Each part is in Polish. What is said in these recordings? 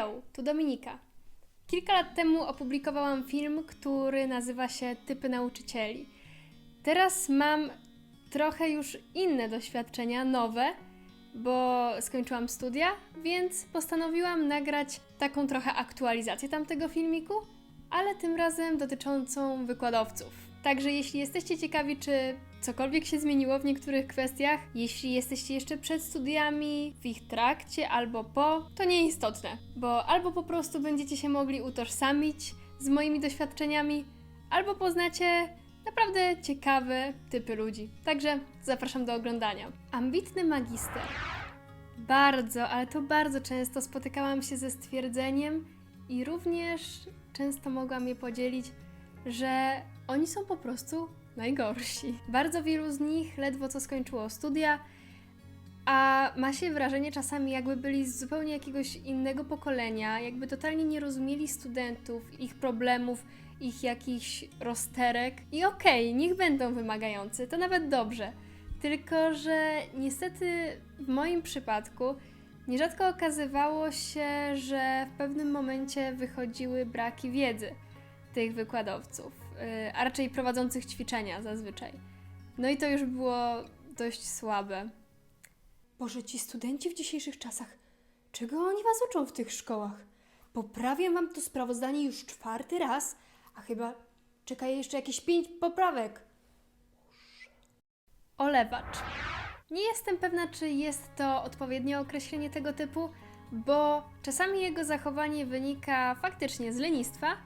Hejo, tu Dominika. Kilka lat temu opublikowałam film, który nazywa się Typy nauczycieli. Teraz mam trochę już inne doświadczenia, nowe, bo skończyłam studia, więc postanowiłam nagrać taką trochę aktualizację tamtego filmiku, ale tym razem dotyczącą wykładowców. Także jeśli jesteście ciekawi, czy cokolwiek się zmieniło w niektórych kwestiach, jeśli jesteście jeszcze przed studiami, w ich trakcie albo po, to nieistotne, bo albo po prostu będziecie się mogli utożsamić z moimi doświadczeniami, albo poznacie naprawdę ciekawe typy ludzi. Także zapraszam do oglądania. Ambitny magister. Bardzo, ale to bardzo często spotykałam się ze stwierdzeniem i również często mogłam je podzielić, że oni są po prostu najgorsi. Bardzo wielu z nich ledwo co skończyło studia, a ma się wrażenie czasami, jakby byli z zupełnie jakiegoś innego pokolenia, jakby totalnie nie rozumieli studentów, ich problemów, ich jakichś rozterek. I okej, niech będą wymagający, to nawet dobrze. Tylko, że niestety w moim przypadku nierzadko okazywało się, że w pewnym momencie wychodziły braki wiedzy tych wykładowców, a raczej prowadzących ćwiczenia zazwyczaj. No i to już było dość słabe. Boże, ci studenci w dzisiejszych czasach, czego oni was uczą w tych szkołach? Poprawiam wam to sprawozdanie już czwarty raz, a chyba czeka jeszcze jakieś pięć poprawek. Olewacz. Nie jestem pewna, czy jest to odpowiednie określenie tego typu, bo czasami jego zachowanie wynika faktycznie z lenistwa,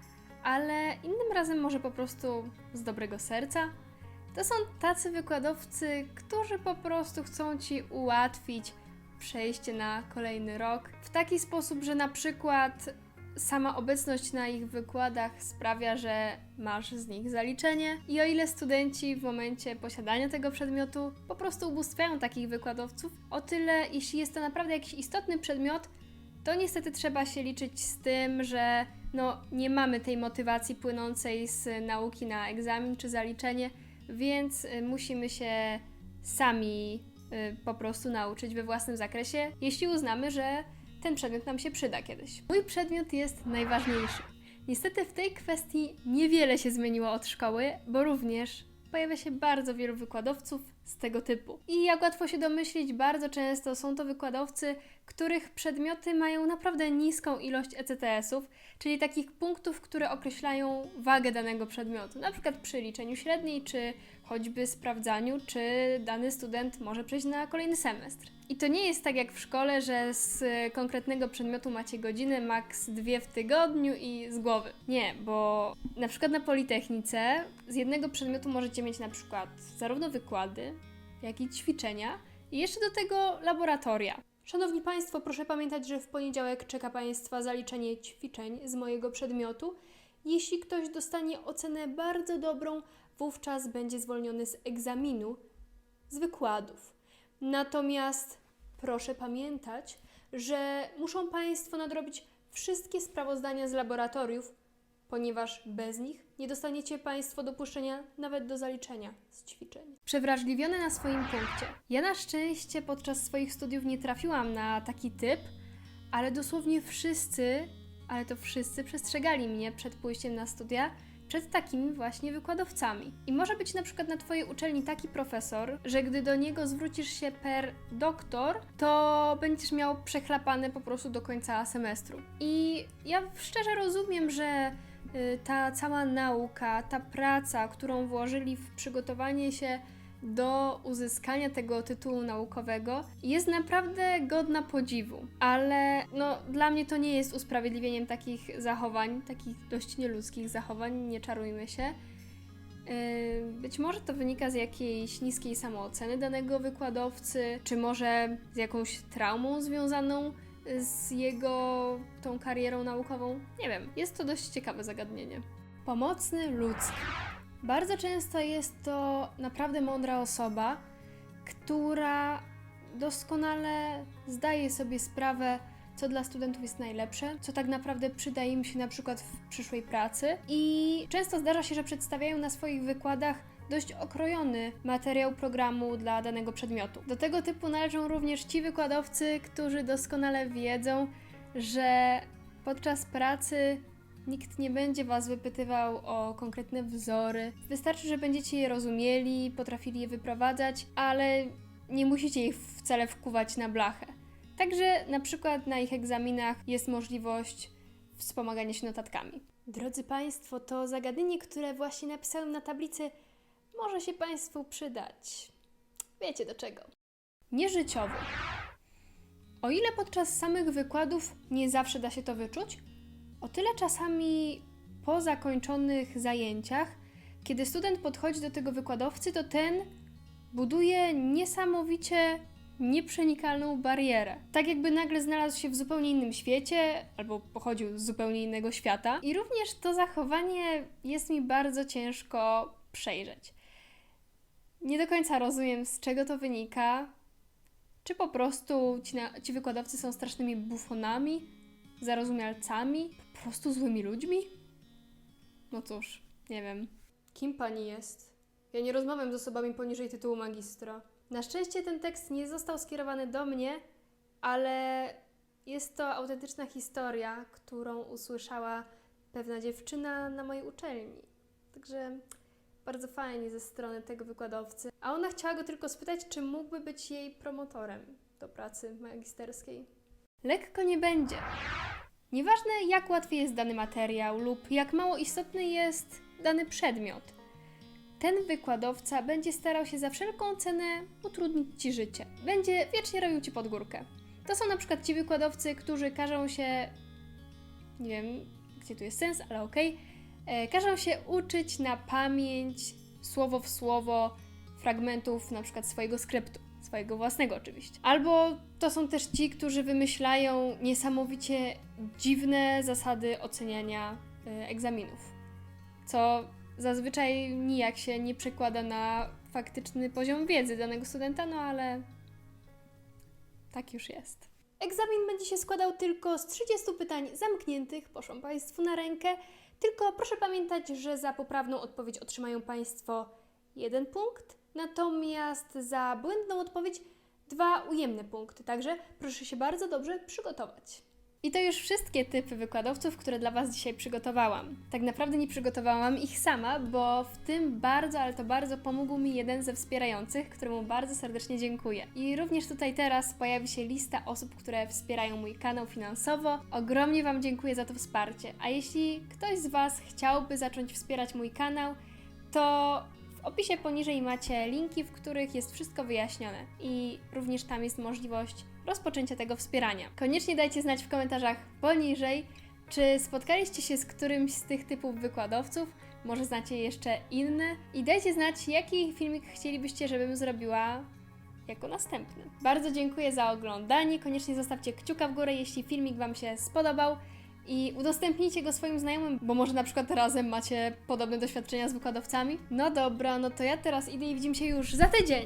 ale innym razem może po prostu z dobrego serca. To są tacy wykładowcy, którzy po prostu chcą ci ułatwić przejście na kolejny rok w taki sposób, że na przykład sama obecność na ich wykładach sprawia, że masz z nich zaliczenie i o ile studenci w momencie posiadania tego przedmiotu po prostu ubóstwiają takich wykładowców, o tyle jeśli jest to naprawdę jakiś istotny przedmiot, to niestety trzeba się liczyć z tym, że no, nie mamy tej motywacji płynącej z nauki na egzamin czy zaliczenie, więc y, musimy się sami y, po prostu nauczyć we własnym zakresie, jeśli uznamy, że ten przedmiot nam się przyda kiedyś. Mój przedmiot jest najważniejszy. Niestety w tej kwestii niewiele się zmieniło od szkoły, bo również pojawia się bardzo wielu wykładowców z tego typu. I jak łatwo się domyślić, bardzo często są to wykładowcy, których przedmioty mają naprawdę niską ilość ECTS-ów, czyli takich punktów, które określają wagę danego przedmiotu, na przykład przy liczeniu średniej, czy choćby sprawdzaniu, czy dany student może przejść na kolejny semestr. I to nie jest tak jak w szkole, że z konkretnego przedmiotu macie godziny, maks dwie w tygodniu i z głowy. Nie, bo na przykład na Politechnice z jednego przedmiotu możecie mieć na przykład zarówno wykłady, jak i ćwiczenia i jeszcze do tego laboratoria. Szanowni Państwo, proszę pamiętać, że w poniedziałek czeka Państwa zaliczenie ćwiczeń z mojego przedmiotu. Jeśli ktoś dostanie ocenę bardzo dobrą, wówczas będzie zwolniony z egzaminu z wykładów. Natomiast proszę pamiętać, że muszą Państwo nadrobić wszystkie sprawozdania z laboratoriów, ponieważ bez nich nie dostaniecie Państwo dopuszczenia nawet do zaliczenia z ćwiczeń. Przewrażliwiony na swoim punkcie. Ja na szczęście podczas swoich studiów nie trafiłam na taki typ, ale dosłownie wszyscy, ale to wszyscy przestrzegali mnie przed pójściem na studia przed takimi właśnie wykładowcami. I może być na przykład na Twojej uczelni taki profesor, że gdy do niego zwrócisz się per doktor, to będziesz miał przechlapane po prostu do końca semestru. I ja szczerze rozumiem, że y, ta cała nauka, ta praca, którą włożyli w przygotowanie się do uzyskania tego tytułu naukowego jest naprawdę godna podziwu. Ale no, dla mnie to nie jest usprawiedliwieniem takich zachowań, takich dość nieludzkich zachowań, nie czarujmy się. Yy, Być może to wynika z jakiejś niskiej samooceny danego wykładowcy, czy może z jakąś traumą związaną z jego tą karierą naukową. Nie wiem, jest to dość ciekawe zagadnienie. Pomocny ludzki. Bardzo często jest to naprawdę mądra osoba, która doskonale zdaje sobie sprawę, co dla studentów jest najlepsze, co tak naprawdę przyda im się na przykład w przyszłej pracy. I często zdarza się, że przedstawiają na swoich wykładach dość okrojony materiał programu dla danego przedmiotu. Do tego typu należą również ci wykładowcy, którzy doskonale wiedzą, że Podczas pracy nikt nie będzie Was wypytywał o konkretne wzory. Wystarczy, że będziecie je rozumieli, potrafili je wyprowadzać, ale nie musicie ich wcale wkuwać na blachę. Także na przykład na ich egzaminach jest możliwość wspomagania się notatkami. Drodzy Państwo, to zagadnienie, które właśnie napisałem na tablicy, może się Państwu przydać. Wiecie do czego. Nieżyciowy. O ile podczas samych wykładów nie zawsze da się to wyczuć, o tyle czasami po zakończonych zajęciach, kiedy student podchodzi do tego wykładowcy, to ten buduje niesamowicie nieprzenikalną barierę. Tak jakby nagle znalazł się w zupełnie innym świecie, albo pochodził z zupełnie innego świata. I również to zachowanie jest mi bardzo ciężko przejrzeć. Nie do końca rozumiem, z czego to wynika. Czy po prostu ci, na, ci wykładowcy są strasznymi bufonami, zarozumialcami, po prostu złymi ludźmi? No cóż, nie wiem. Kim Pani jest? Ja nie rozmawiam z osobami poniżej tytułu magistra. Na szczęście ten tekst nie został skierowany do mnie, ale jest to autentyczna historia, którą usłyszała pewna dziewczyna na mojej uczelni. Także bardzo fajnie ze strony tego wykładowcy. A ona chciała go tylko spytać, czy mógłby być jej promotorem do pracy magisterskiej. Lekko nie będzie. Nieważne, jak łatwy jest dany materiał lub jak mało istotny jest dany przedmiot, ten wykładowca będzie starał się za wszelką cenę utrudnić ci życie. Będzie wiecznie robił ci pod górkę. To są na przykład ci wykładowcy, którzy każą się. Nie wiem, gdzie tu jest sens, ale okej. e, Każą się uczyć na pamięć, słowo w słowo, fragmentów na przykład swojego skryptu, swojego własnego oczywiście. Albo to są też ci, którzy wymyślają niesamowicie dziwne zasady oceniania e, egzaminów, co zazwyczaj nijak się nie przekłada na faktyczny poziom wiedzy danego studenta, no ale tak już jest. Egzamin będzie się składał tylko z 30 pytań zamkniętych, poszłam Państwu na rękę. Tylko proszę pamiętać, że za poprawną odpowiedź otrzymają Państwo jeden punkt, natomiast za błędną odpowiedź dwa ujemne punkty. Także proszę się bardzo dobrze przygotować. I to już wszystkie typy wykładowców, które dla Was dzisiaj przygotowałam. Tak naprawdę nie przygotowałam ich sama, bo w tym bardzo, ale to bardzo pomógł mi jeden ze wspierających, któremu bardzo serdecznie dziękuję. I również tutaj teraz pojawi się lista osób, które wspierają mój kanał finansowo. Ogromnie Wam dziękuję za to wsparcie. A jeśli ktoś z Was chciałby zacząć wspierać mój kanał, to opisie poniżej macie linki, w których jest wszystko wyjaśnione i również tam jest możliwość rozpoczęcia tego wspierania. Koniecznie dajcie znać w komentarzach poniżej, czy spotkaliście się z którymś z tych typów wykładowców, może znacie jeszcze inne i dajcie znać, jaki filmik chcielibyście, żebym zrobiła jako następny. Bardzo dziękuję za oglądanie, koniecznie zostawcie kciuka w górę, jeśli filmik Wam się spodobał i udostępnijcie go swoim znajomym, bo może na przykład razem macie podobne doświadczenia z wykładowcami. No dobra, no to ja teraz idę i widzimy się już za tydzień.